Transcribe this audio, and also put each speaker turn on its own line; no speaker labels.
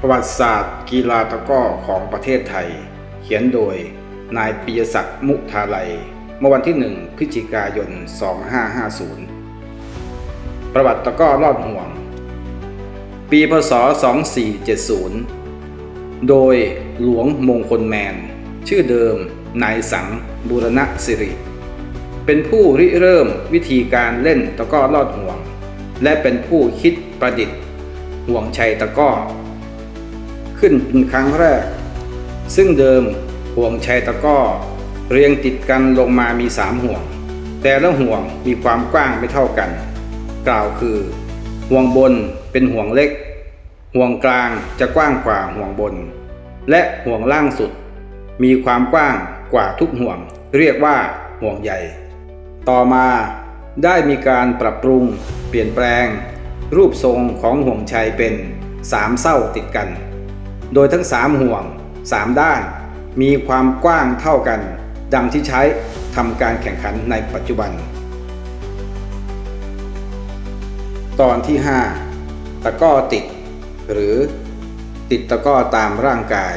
ประวัติศาสตร์ กีฬาตะก้อของประเทศไทย เขียนโดยนายปิยศักดิ์มุทาลัยเมื่อวันที่ 1 พฤศจิกายน 2550 ประวัติตะก้อรอดห่วง ปีพศ 2470 โดยหลวงมงคลแมน ชื่อเดิม นายสังบูรณะสิริ เป็นผู้ริเริ่มวิธีการเล่นตะก้อลอดห่วง และเป็นผู้คิดประดิษฐ์ ห่วงชัยตะก้อ ขึ้นเป็นครั้งแรก ซึ่งเดิมห่วงชัยตะก้อ เรียงติดกันลงมามีสามห่วง แต่ละห่วงมีความกว้างไม่เท่ากัน กล่าวคือ ห่วงบนเป็นห่วงเล็ก ห่วงกลางจะกว้างกว่าห่วงบน และห่วงล่างสุด มีความกว้างกว่าทุกห่วง เรียกว่าห่วงใหญ่ ต่อมาได้มีการปรับปรุง เปลี่ยนแปลง รูปทรงของห่วงชัยเป็นสามเส้าติดกัน โดยทั้งสามห่วงสามด้าน มีความกว้างเท่ากัน ดังที่ใช้ทำการแข่งขันในปัจจุบัน ตอนที่ 5 ตะก้อติด หรือติดตะก้อตามร่างกาย